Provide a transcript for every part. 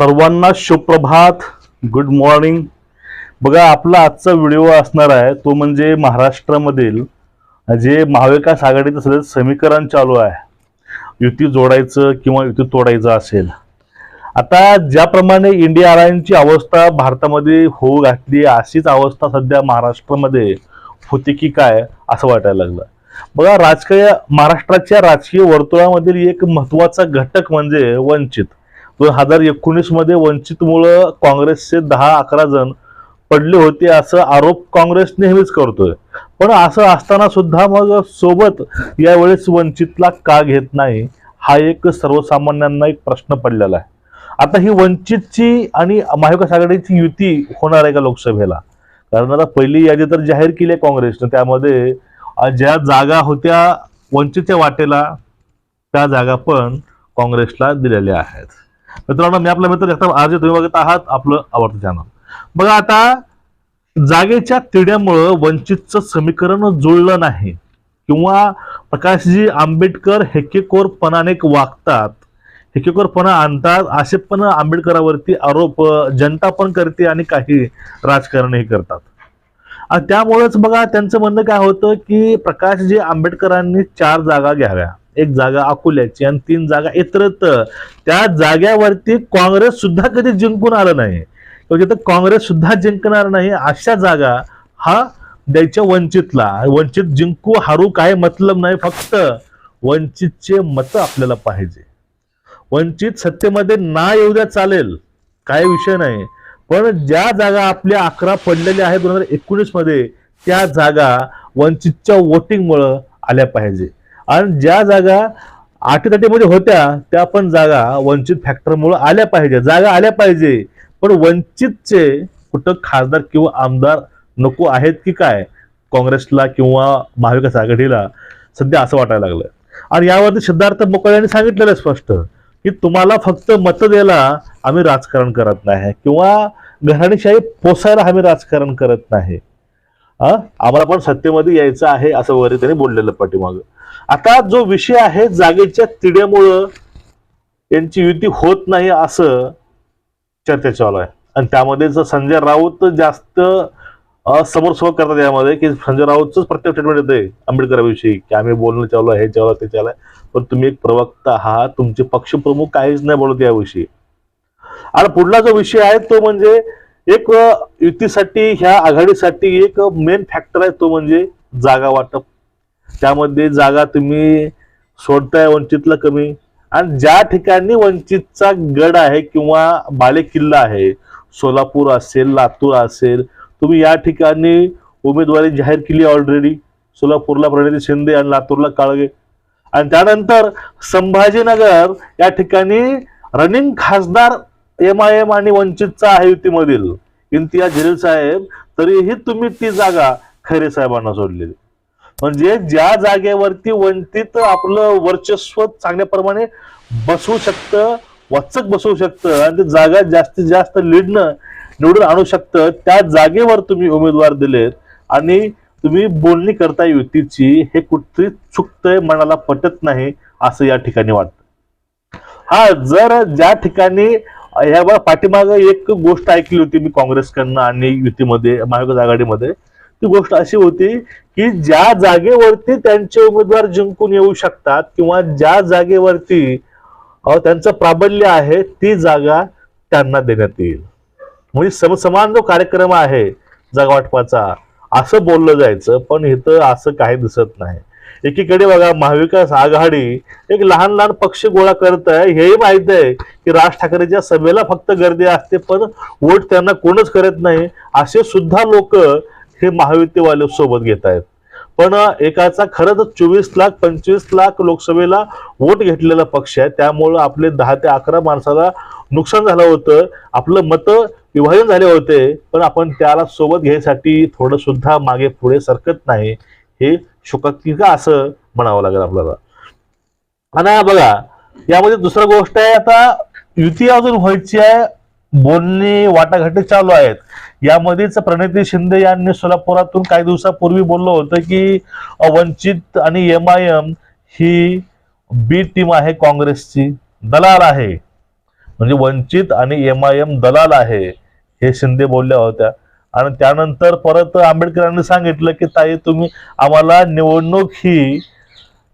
सर्वांना सुप्रभात. Good morning बघा आपला आजचा व्हिडिओ असणार आहे तो म्हणजे महाराष्ट्रामधील जे महाविकास आघाडीचं सध्या समीकरण चालू आहे. युती जोडायचं किंवा युती तोडायचं असेल. आता ज्याप्रमाणे इंडिया आयनची अवस्था भारतामध्ये होऊ घातली अशीच अवस्था सध्या महाराष्ट्रामध्ये होती की काय असं वाटायला लागलं. बघा राजकीय महाराष्ट्राच्या राजकीय वर्तुळामधील एक महत्त्वाचा घटक म्हणजे वंचित. दोन हजार एकोणीसमध्ये वंचितमुळं काँग्रेसचे दहा अकरा जण पडले होते असं आरोप काँग्रेस नेहमीच करतोय. पण असं असताना सुद्धा मग सोबत यावेळेस वंचितला का घेत नाही? हा एक सर्वसामान्यांना एक प्रश्न पडलेला आहे. आता ही वंचितची आणि महाविकास आघाडीची युती होणार आहे का लोकसभेला? कारण आता पहिली यादी तर जाहीर केली आहे काँग्रेसनं. त्यामध्ये ज्या जागा होत्या वंचितच्या वाटेला त्या जागा पण काँग्रेसला दिलेल्या आहेत. मित्रांनो मी आपला मित्र जगताप आज तुम्ही बघत आहात आपलं आवडतं चॅनल बघा आता जागेच्या तिड्यामुळं वंचितचं समीकरण जुळलं नाही. किंवा प्रकाशजी आंबेडकर हेकेकोरपणाने वागतात हेकेकोरपणा आणतात असे पण आंबेडकरावरती आरोप जनता पण करते आणि काही राजकारणही करतात. आणि त्यामुळेच बघा त्यांचं म्हणणं काय होतं की प्रकाशजी आंबेडकरांनी चार जागा घ्याव्या. एक जागा अकोल्याची आणि तीन जागा इतरत त्या जाग्यावरती काँग्रेस सुद्धा कधी जिंकून आलं नाही. तर जिथं काँग्रेस सुद्धा जिंकणार नाही अशा जागा हा द्यायच्या वंचितला. वंचित जिंकू हारू काय मतलब नाही फक्त वंचितचे मत आपल्याला पाहिजे. वंचित सत्तेमध्ये ना येऊ द्या चालेल. काय विषय नाही. पण ज्या जागा आपल्या अकरा पडलेल्या आहेत दोन हजार एकोणीसमध्ये त्या जागा वंचितच्या वोटिंगमुळं आल्या पाहिजे. आणि ज्या जागा आटीतटीमध्ये होत्या त्या पण जागा वंचित फॅक्टरमुळे आल्या पाहिजे. जागा आल्या पाहिजे पण वंचितचे कुठं खासदार किंवा आमदार नको आहेत की काय? काँग्रेसला किंवा महाविकास आघाडीला. सध्या असं वाटायला लागलं आणि यावरती सिद्धार्थ मोकळे यांनी सांगितलेलं आहे स्पष्ट की तुम्हाला फक्त मत द्यायला आम्ही राजकारण करत नाही. किंवा घराणीशाही पोसायला आम्ही राजकारण करत नाही. हा? आम्हाला पण सत्तेमध्ये यायचं आहे असं वगैरे त्यांनी बोललेलं पाठीमागं. आता जो विषय आहे जागेच्या तिड्यामुळं यांची युती होत नाही असं चर्चा चालू आहे. आणि त्यामध्ये जर संजय राऊत जास्त समोर समोर करतात यामध्ये की संजय राऊतच प्रत्येक स्टेटमेंट येते आंबेडकराविषयी की आम्ही बोलणं चालू आहे हे चालू ते चालू आहे. पण तुम्ही एक प्रवक्ता आहात तुमचे पक्षप्रमुख काहीच नाही बोलत याविषयी. आणि पुढला जो विषय आहे तो म्हणजे एक युतीसाठी ह्या आघाडीसाठी एक मेन फॅक्टर आहे तो म्हणजे जागा वाटप त्यामध्ये जागा तुम्ही सोडताय वंचितला कमी. आणि ज्या ठिकाणी वंचितचा गड आहे किंवा बाले किल्ला आहे सोलापूर असेल लातूर असेल तुम्ही या ठिकाणी उमेदवारी जाहीर केली ऑलरेडी सोलापूरला प्रणिती शिंदे आणि लातूरला काळगे. आणि त्यानंतर संभाजीनगर या ठिकाणी रनिंग खासदार एम आय एम आणि वंचितचा आहे युतीमधील. इम्तियाज जलील साहेब तरीही तुम्ही ती जागा खैरे साहेबांना सोडलेली. म्हणजे ज्या जागेवरती वंचित आपलं वर्चस्व चांगल्या प्रमाणे बसवू शकतं वाचक बसवू शकतं आणि ते जागा जास्तीत जास्त लिडणं निवडून आणू शकतं त्या जागेवर तुम्ही उमेदवार दिलेत आणि तुम्ही बोलणी करता युतीची हे कुठतरी चुकतंय मनाला पटत नाही असं या ठिकाणी वाटतं. हा जर ज्या ठिकाणी ह्या पाठीमाग एक गोष्ट ऐकली होती मी काँग्रेसकडनं आणि युतीमध्ये महाविकास आघाडीमध्ये ती गोष्ट अशी होती की ज्या जागेवरती त्यांचे उमेदवार जिंकून येऊ शकतात किंवा ज्या जागेवरती त्यांचं प्राबल्य आहे ती जागा त्यांना देण्यात येईल. म्हणजे समसमान जो कार्यक्रम आहे जागा वाटपाचा असं बोललं जायचं पण इथं असं काही दिसत नाही. एकीकडे बघा महाविकास आघाडी एक लहान लहान पक्ष गोळा करत आहे. हेही माहीत आहे की राज ठाकरेच्या सभेला फक्त गर्दी असते पण वोट त्यांना कोणच करत नाही. असे सुद्धा लोक हे महायुतीवाले सोबत घेत आहेत. पण एकाचा खरंच चोवीस लाख पंचवीस लाख लोकसभेला वोट घेतलेला पक्ष आहे. त्यामुळं आपले दहा ते अकरा माणसाला नुकसान झालं होतं. आपलं मतं विभाजन झाले होते. पण आपण त्याला सोबत घ्यायसाठी थोडं सुद्धा मागे पुढे सरकत नाही. हे शोकात्मिक असं म्हणावं लागेल आपल्याला? आणि बघा यामध्ये दुसरा गोष्ट आहे. आता युती अजून व्हायची आहे. बोलणी वाटाघाटी चालू आहेत. यामध्येच प्रणिती शिंदे यांनी सोलापुरातून काही दिवसापूर्वी बोललं होतं की वंचित आणि एम आय एम ही बी टीम आहे काँग्रेसची. दलाल आहे. म्हणजे वंचित आणि एम आय एम दलाल आहे हे शिंदे बोलल्या होत्या. आणि त्यानंतर परत आंबेडकरांनी सांगितलं की ताई तुम्ही आम्हाला निवडणूक ही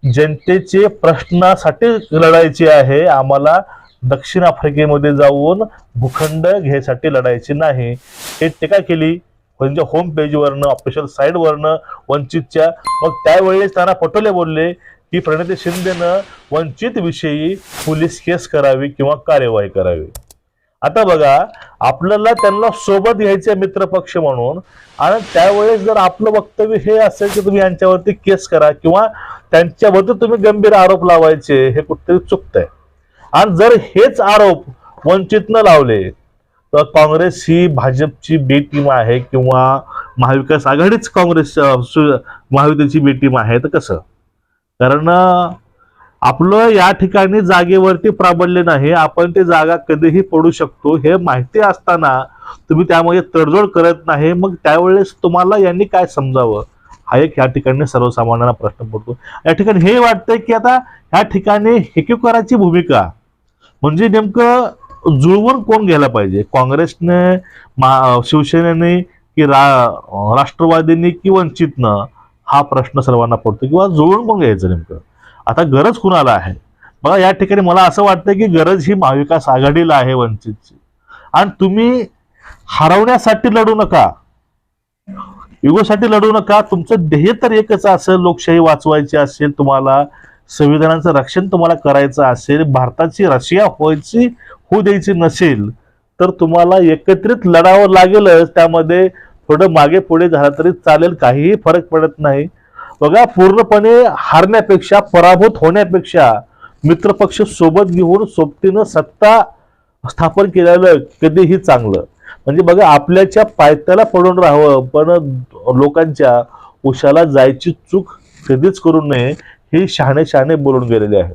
जनतेचे प्रश्नासाठी लढायची आहे. आम्हाला दक्षिण आफ्रिकेमध्ये जाऊन भूखंड घ्यायसाठी लढायची नाही. हे टीका केली. म्हणजे होम पेजवरनं ऑफिशियल साईडवरनं वंचितच्या. मग त्यावेळेस त्यांना पटोले बोलले की प्रणिती शिंदेनं वंचित विषयी पोलीस केस करावी किंवा कार्यवाही करावी. आता बघा आपल्याला त्यांना सोबत घ्यायचे मित्रपक्ष म्हणून आणि त्यावेळेस जर आपलं वक्तव्य हे असेल की तुम्ही यांच्यावरती केस करा किंवा त्यांच्यावरती तुम्ही गंभीर आरोप लावायचे हे कुठेतरी चुकतंय. आणि जर हेच आरोप वंचितनं लावले तर काँग्रेस ही भाजपची बी टीम आहे किंवा महाविकास आघाडीच काँग्रेस महाविद्याची सु- महायुतीची बी टीम आहे तर कसं? कारण आपलं या ठिकाणी जागेवरती प्राबल्य नाही आपण ते जागा कधीही पडू शकतो हे माहिती असताना तुम्ही त्यामध्ये तडजोड करत नाही मग त्यावेळेस तुम्हाला यांनी काय समजावं? हा एक या ठिकाणी सर्वसामान्यांना प्रश्न पडतो. या ठिकाणी हे वाटतंय की आता या ठिकाणी हेकेकराची भूमिका म्हणजे नेमकं जुळवून कोण घ्यायला पाहिजे? काँग्रेसने मा शिवसेनेने की रा राष्ट्रवादीने की वंचितनं? हा प्रश्न सर्वांना पडतो. किंवा जुळवून कोण घ्यायचं नेमकं? आता गरज कुणाला आहे? बघा या ठिकाणी मला असं वाटतं की गरज ही महाविकास आघाडीला आहे वंचितची. आणि तुम्ही हरवण्यासाठी लढू नका. युगोसाठी लढू नका. तुमचं ध्येय तर एकच असेल लोकशाही वाचवायची असेल तुम्हाला संविधानाचं रक्षण तुम्हाला करायचं असेल भारताची रशिया व्हायची होऊ द्यायची नसेल तर तुम्हाला एकत्रित लढावं लागेलच. त्यामध्ये थोडं मागे पुढे झालं तरी चालेल काहीही फरक पडत नाही. बघा पूर्णपणे हारण्यापेक्षा पराभूत होण्यापेक्षा मित्रपक्ष सोबत घेऊन सोबतीनं सत्ता स्थापन केलेलं कधीही चांगलं. म्हणजे बघा आपल्याच्या पायथ्याला पडून राहावं पण लोकांच्या उशाला जायची चूक कधीच करू नये हे शहाणे शहाणे बोलून गेलेले आहेत.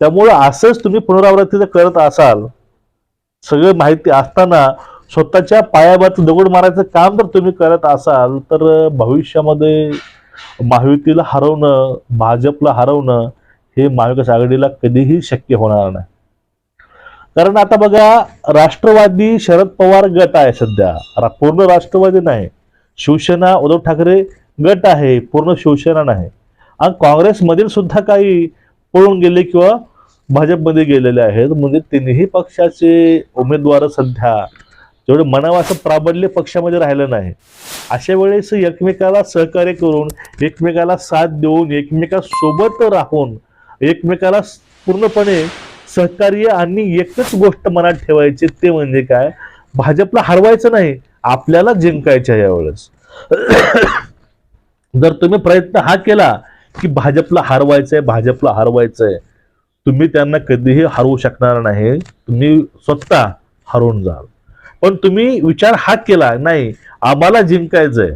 त्यामुळं असंच तुम्ही पुनरावृत्ती जर करत असाल सगळं माहिती असताना स्वतःच्या पायाबात दगड मारायचं काम जर तुम्ही करत असाल तर भविष्यामध्ये महायुतीला हरवणं भाजपला हरवणं हे महाविकास आघाडीला कधीही शक्य होणार नाही. कारण आता बघा राष्ट्रवादी शरद पवार गट आहे सध्या. पूर्ण राष्ट्रवादी नाही. शिवसेना उद्धव ठाकरे गट आहे पूर्ण शिवसेना नाही. आणि काँग्रेसमधील सुद्धा काही पळून गेले किंवा भाजपमध्ये गेलेले आहेत म्हणजे तिन्ही पक्षाचे उमेदवार सध्या जेवढे म्हणावं असं प्राबल्य पक्षामध्ये राहिलं नाही. अशा वेळेस एकमेकाला सहकार्य करून एकमेकाला साथ देऊन एकमेकासोबत राहून एकमेकाला पूर्णपणे सहकार्य आणि एकच गोष्ट मनात ठेवायची ते म्हणजे काय? भाजपला हरवायचं नाही आपल्याला जिंकायचं आहे यावेळेस. जर तुम्ही प्रयत्न हा केला की भाजपला हरवायचंय भाजपला हरवायचंय तुम्ही त्यांना कधीही हरवू शकणार नाही. तुम्ही स्वतः हरवून जाल. पण तुम्ही विचार हा केला नाही आम्हाला जिंकायचंय.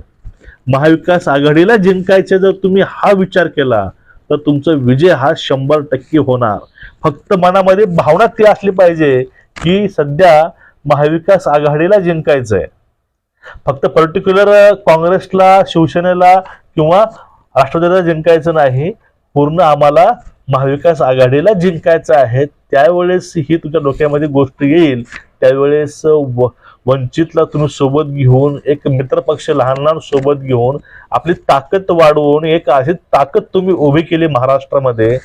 महाविकास आघाडीला जिंकायचे जर तुम्ही हा विचार केला तर तुमचा विजय हा शंभर टक्के होणार. फक्त मनामध्ये भावना ती असली पाहिजे की सध्या महाविकास आघाडीला जिंकायचं आहे फक्त पर्टिक्युलर काँग्रेसला शिवसेनेला किंवा राष्ट्रवादीला जिंकायचं नाही. पूर्ण आम्हाला महाविकास आघाडीला जिंकायचं आहे. त्यावेळेस ही तुमच्या डोक्यामध्ये गोष्ट येईल. त्यावेळेस वंचितला तुम्ही सोबत घेऊन एक मित्रपक्ष लहान लहान सोबत घेऊन आपली ताकद वाढवून एक अशी ताकद तुम्ही उभी केली महाराष्ट्रामध्ये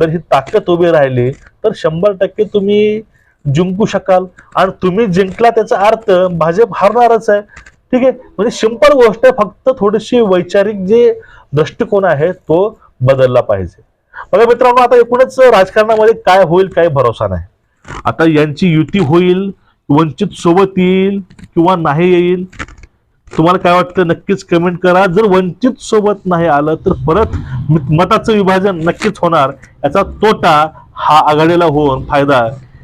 जर ही ताकद उभी राहिली तर शंभर टक्के तुम्ही जिंकू शकाल. आणि तुम्ही जिंकला त्याचा अर्थ भाजप हारणारच आहे. ठीक आहे? म्हणजे सिंपल गोष्ट आहे फक्त थोडीशी वैचारिक जे दृष्टिकोन आहे तो बदलला पाहिजे. बघा मित्रांनो आता एकूणच राजकारणामध्ये काय होईल काय भरोसा नाही. आता यांची युती होईल वंचित सोबत येईल किंवा नाही येईल? तुम्हाला काय वाटतं? नक्कीच कमेंट करा. जर वंचित सोबत नाही आलं तर परत मताचं विभाजन नक्कीच होणार. याचा तोटा हा आघाडीला होऊन फायदा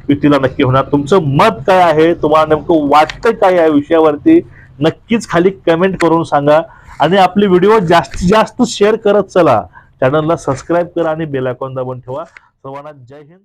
युतीला नक्की होणार. तुमचं मत काय आहे? तुम्हाला नेमकं वाटतं काय या विषयावरती? नक्कीच खाली कमेंट करून सांगा. आणि आपले व्हिडिओ जास्तीत जास्त शेअर करत चला. चॅनलला सबस्क्राईब करा आणि बेल आयकॉन दाबून ठेवा. सर्वांना जय हिंद.